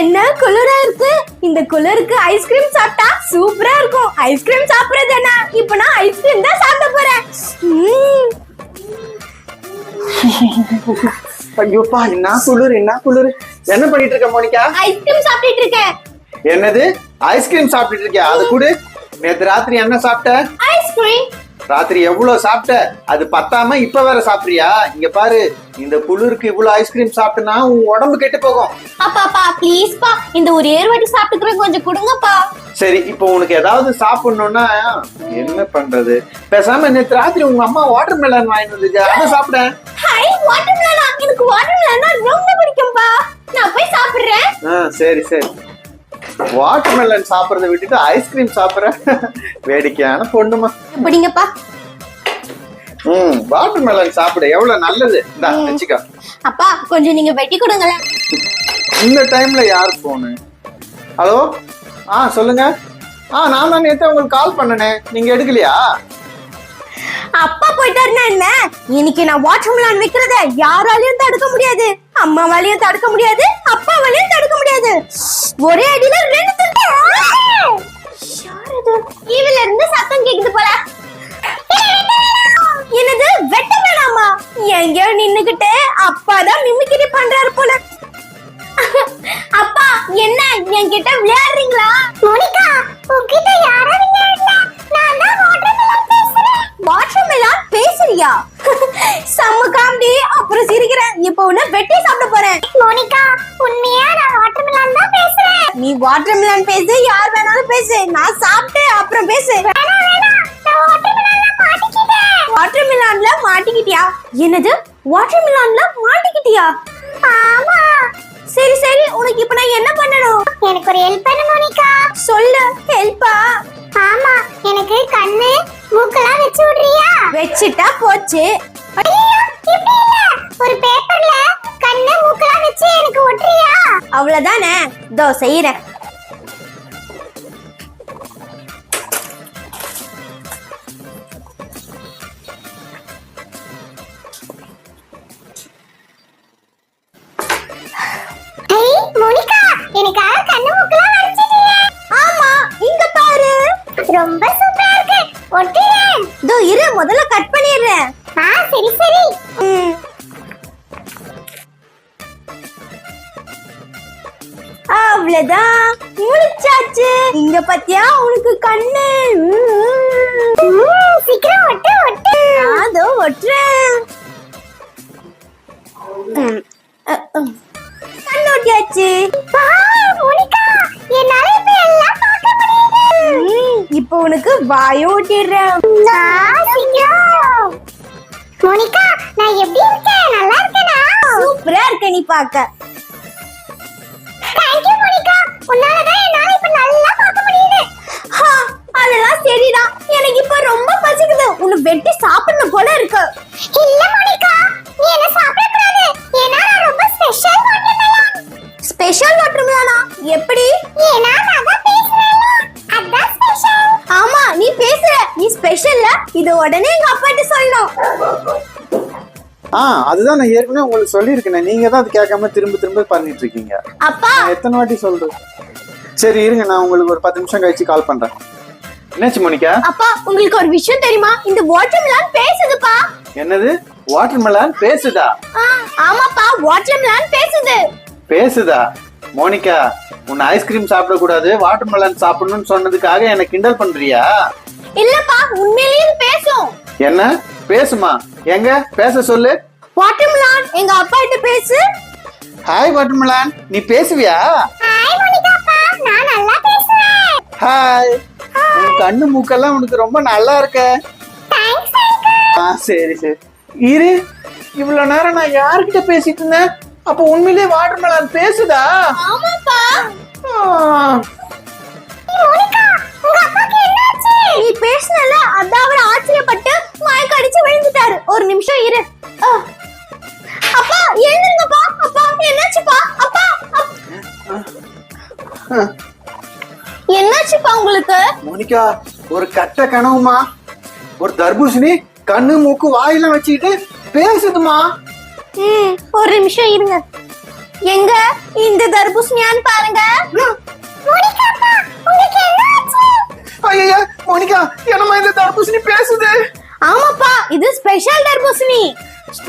என்ன குளிரா இருக்கு? இந்த குளிருக்கு ஐஸ்கிரீம் சாப்பிட்டா சூப்பரா இருக்கும். ஐஸ்கிரீம் சாப்பிடுறது என்ன? இப்போ நான் ஐஸ்கிரீம் தான் சாப்பிட போறேன். ஐயோப்பா என்ன குளிர் என்ன குளிர்? என்ன பண்ணிட்டு இருக்க மோனிகா ஐஸ்கிரீம் சாப்பிட்டுட்டு இருக்கேன். என்னது? ஐஸ்கிரீம் சாப்பிட்டுட்டு இருக்கியா? அது கூட. நேத்து ராத்திரி என்ன சாப்பிட்ட? ஐஸ்கிரீம் ராத்திரி எவ்வளவு சாப்பிட்ட? அது பத்தாம இப்ப வேற சாப்பிடுறியா? இங்க பாரு இந்த குளிருக்கு இவ்வளவு ஐஸ்கிரீம் சாப்பிட்டனா உன் உடம்பு கெட்டு போகும். அப்பாப்பா ப்ளீஸ் பா இந்த ஒரு வாட்டி சாப்பிட்டுக்கிறேன் கொஞ்சம் கொடுங்கப்பா. சரி இப்போ உனக்கு ஏதாவது சாப்பிடணும்னா என்ன பண்றது? பேசாம நேத்து ராத்திரி உங்க அம்மா வாட்டர் மெலன் வாங்கிட்டு வந்துச்சு அதை சாப்பிட. ஹை வாட்டர் மெலனா எனக்கு வாட்டர் மெலனா ரொம்ப பிடிக்கும்பா. நான் போய் சாப்பிடுறேன். ஆ சரி சரி. வாட்டர் மெலன் சாப்பிடறத விட்டுட்டு ஐஸ்கிரீம் சாப்பிடுற. வேடிக்கையான பொண்ணுமா. எப்படிங்கப்பா? ம் வாட்டர் மெலன் சாப்பிட. எவ்வளவு நல்லது. இந்தா வச்சுக்கோ. அப்பா கொஞ்சம் நீங்க வெட்டி கொடுங்களேன். இந்த டைம்ல யார் போனு ஹலோ ஆ சொல்லுங்க. ஆ நான் தான் நேத்து உங்களுக்கு கால் பண்ணனே. நீங்க எடுக்கலையா? அப்பா போயிட்டாருன்னா என்ன? இன்னைக்கு நான் வாட்டர் மெலன் விக்கிறத யாராலையும் தடுக்க முடியாது. அம்மாவாலையும் தடுக்க முடியாது. அப்பாவாலையும் தடுக்க முடியாது. ஒரே அடியில ரெண்டு வாட்டர்மெலன் பேசு யார் வேணாலும் பேசு. நான் சாப்பிட்டு அப்புறம் பேசு. வாட்டர்மெலன்ல மாட்டிக்கிட்டியா? என்னது? வாட்டர்மெலன்ல மாட்டிக்கிட்டியா? ஆமா. சரி சரி. உனக்கு இப்ப நான் என்ன பண்ணணும்? எனக்கு ஒரு ஹெல்ப் பண்ணு மோனிகா. சொல்லு. ஹெல்ப்பா ஆமா. எனக்கு கண்ணு மூக்கெல்லாம் வச்சு விடுறியா? வச்சிட்டா போச்சு. ஒரு பேப்பர்ல கண்ணு மூக்கெல்லாம் வச்சு எனக்கு ஒட்டுறியா? அவ்வளவுதானே. இதோ செய்யறேன். இதோ இரு முதல்ல கட் பண்ணிடுறேன். ஆ சரி சரி. அவ்வளவுதான். முடிச்சாச்சு. இங்க பாத்தியா உனக்கு கண்ணு? சீக்கிரம் ஒட்டு ஒட்டு. அதோ ஒட்டுறேன். கண்ணு ஒட்டியாச்சு. என்னால இப்ப எல்லாம் பார்க்க முடியுது. ம், இப்போ உனக்கு வாயும் ஒட்டிடுறேன் மோனிகா நான் எப்படி இருக்கேன்? நல்லா இருக்கேனா? சூப்பரா இருக்க நீ பார்க்க தேங்க்யூ மோனிகா. உன்னாலதான் என்னால இப்ப நல்லா பார்க்க முடியுது. ஹா, அதெல்லாம் சரிதான் எனக்கு இப்ப ரொம்ப பசிக்குது. உன்னை வெட்டி சாப்பிடணும் போல இருக்கு. இல்ல மோனிகா. நீ என்ன சாப்பிடக்கூடாது ஏன்னா நான் ரொம்ப ஸ்பெஷல் வாட்டர்மெலன் ஸ்பெஷல் வாட்டர்மெலனா எப்படி? ஏன்னா நான் தான் அதான் ஸ்பெஷல் ஆமா நீ பேசுற. நீ ஸ்பெஷல்ல இது உடனே எங்க ஆ அதுதான் நான் ஏற்கனவே உங்களுக்கு சொல்லியிருக்கேன். நீங்க தான் அது கேட்காம திரும்ப திரும்ப பண்ணிட்டு இருக்கீங்க அப்பா! நான் எத்தனை வாட்டி சொல்றேன்? சரி இருங்க நான் உங்களுக்கு ஒரு பத்து நிமிஷம் கழிச்சு கால் பண்றேன். என்னாச்சு மோனிகா? அப்பா உங்களுக்கு ஒரு விஷயம் தெரியுமா? இந்த வாட்டர்மெலன் பேசுதுப்பா. என்னது? வாட்டர் மெலன் பேசுதா? ஆமாப்பா வாட்டர்மெலன் பேசுது. பேசுதா? மோனிகா உன்னை ஐஸ்கிரீம் சாப்பிடக்கூடாது வாட்டர் மெலன் சாப்பிடணும்னு சொன்னதுக்காக என்ன கிண்டல் பண்றியா? இல்லப்பா உண்மையிலேயே பேசும். என்ன? பேசுமா. எங்க? பேச சொல்லு. வாட்டர்மெலன் எங்க அப்பா கிட்ட பேசு. ஹாய் வாட்டர் மெலன் நீ பேசுவியா? ஹாய் மோனிகா அப்பா. நான் நல்லா பேசுறேன் ஹாய் உன் கண்ணு மூக்கெல்லாம் உனக்கு ரொம்ப நல்லா இருக்க. தேங்க்ஸ் ஆ சரி சரி. இரு. இவ்வளவு நேரம் நான் யார்கிட்ட பேசிட்டு இருந்தேன்? அப்ப உண்மையிலேயே வாட்டர் மெலன் பேசுதா? ஆமாப்பா. மோனிகா உங்க என்னாச்சு நீ பேசுனல அதான் அவர் ஆச்சரியப்பட்டு மயக்க அடிச்சு விழுந்துட்டாரு. ஒரு நிமிஷம் இரு. அப்பா எழுந்துங்கப்பா அப்பா என்னாச்சுப்பா? அப்பா அப்- என்னாச்சுப்பா உங்களுக்கு? மோனிகா ஒரு கட்ட கனவுமா? ஒரு தர்பூசணி கண்ணு மூக்கு வாயெல்லாம் வச்சுக்கிட்டு பேசுதுமா? ஒரு நிமிஷம் இருங்க. எங்க இந்த தர்பூசணியான்னு பாருங்க.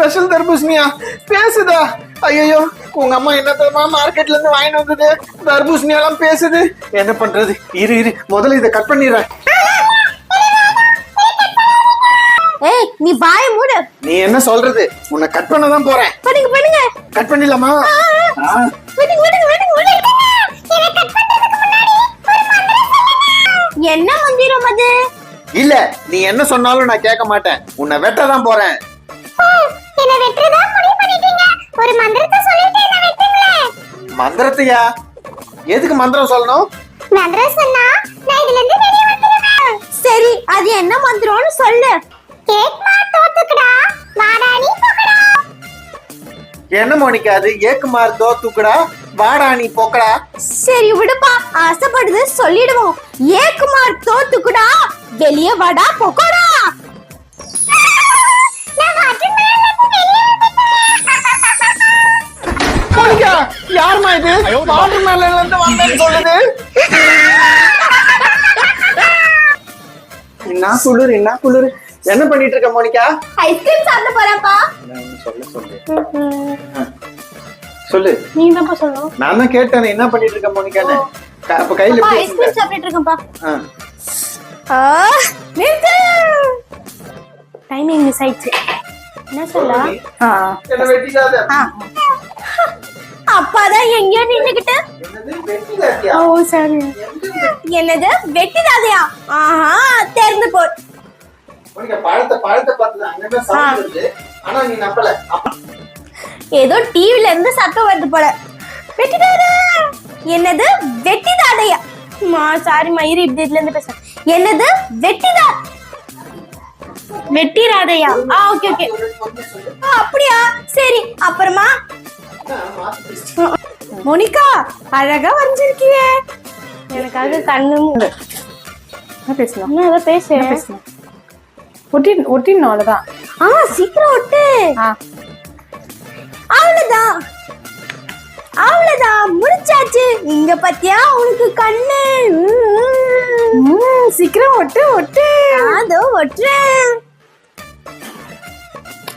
ஸ்பெஷல் தர்பூசணியா? பேசுதா? ஐயோ உங்க அம்மா என்ன தெரியுமா மார்க்கெட்ல இருந்து வாங்கிட்டு வந்தது? தர்பூசணி எல்லாம் பேசுது. என்ன பண்றது? இரு இரு முதல்ல இதை கட் பண்ணிடுறேன் ஏய் நீ வாய மூடு. நீ என்ன சொல்றது? உன்னை கட் பண்ண தான் போறேன். பண்ணுங்க பண்ணுங்க. கட் பண்ணிடலாமா. பண்ணுங்க பண்ணுங்க பண்ணுங்க என்ன மந்திரம் அது? இல்ல நீ என்ன சொன்னாலும் நான் கேட்க மாட்டேன். உன்னை வெட்ட தான் போறேன். மந்திரத்தையா எதுக்கு மந்திரம் சொல்லணும்? மந்திரம் சொன்னா நான் இதுல இருந்து வெளியே வந்துடுவேன். சரி அது என்ன மந்திரம்னு சொல்லு. கேட்மா தோத்துக்கடா. வாடானி போகடா என்ன மோனிகா அது? ஏக்குமார் தோ தூக்குடா வாடா நீ போக்கடா சரி விடுப்பா. ஆசைப்படுது சொல்லிடுவோம். ஏக்குமார் தோத்துக்குடா. வெளியே வாடா பொக்கோடா மோனிகா! யாருமா இது? வாட்டர் மேலன்ல இருந்து வந்தேன்னு சொல்லுது. என்ன குளிர் என்ன குளிர்? என்ன பண்ணிட்டு இருக்க மோனிகா? ஐஸ்கிரீம் சாப்பிட போறப்பா சொல்ல சொல்லு. சொல்லு. நீ தான்ப்பா சொல்லணும். நான் தான் கேட்டேன் என்ன பண்ணிட்டு இருக்க மோனிகான்னு அப்ப கையில ஐஸ்கிரீம்? சாப்பிட்டுட்டு இருக்கேன்ப்பா நிறுத்து. டைமிங் மிஸ் ஆயிடுச்சு. என்ன சொல்ல? வெட்டிடாத. அப்பாதான் எங்கேயோ நின்னுகிட்டு? ஓ சரி என்னது? வெட்டிடாதயா ஆஹா தெரிந்து போ பழத்தை பழத்தை பார்த்து அப்ப- ஏதோ டிவில இருந்து சத்தம் வருது போல. வெட்டிடாத என்னது? வெட்டிடாதையா மா சாரி மயிறு இப்படி இதுல இருந்து பேசுறேன். என்னது? வெட்டிடா வெட்டிடாதையா ஆ ஓகே ஓகே அப்படியா? சரி அப்புறமா? மோனிகா அழகா வரைஞ்சிருக்கியே எனக்காக கண்ணு பேசலாம் என்ன ஏதோ பேசு என்ன பேசலாம் ஒட்டி ஒட்டிடணும் அவ்வளோதான் ஆ சீக்கிரம் ஒட்டு. ஆ. அவ்வளவுதான். அவ்வளவுதான். முடிச்சாச்சு. இங்க பாத்தியா? உனக்கு கண்ணு. சீக்கிரம் ஒட்டு ஒட்டு. அதோ ஒட்டுறேன்.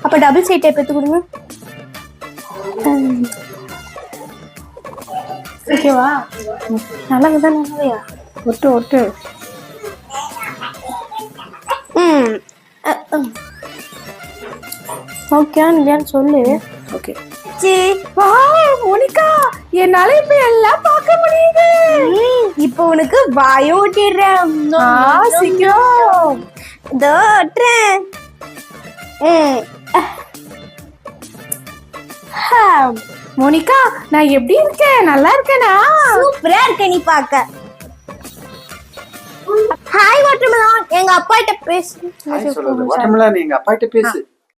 அப்ப டபுள் சைட் டேப் எடுத்து கொடுங்க. ஓகேவா நல்லா தான் நல்லாவையா ஒட்டு ஒட்டு. ம். அ, ம். ஓகே இல்லையான்னு சொல்லு. ஓகே சி. வா மோனிகா. என்னால இப்ப எல்லாம் பார்க்க முடியுது. இப்போ உனக்கு வாயும் ஒட்டிடுறேன் ஆ சீக்கிரம். ம். மோனிகா நான் எப்படி இருக்கேன்? நல்லா இருக்கேனா? சூப்பரா இருக்க நீ பாக்க. ஹாய் வாட்டர்மெலான் எங்க அப்பா கிட்ட பேசு watermelon எங்க அப்பா கிட்ட பேசு.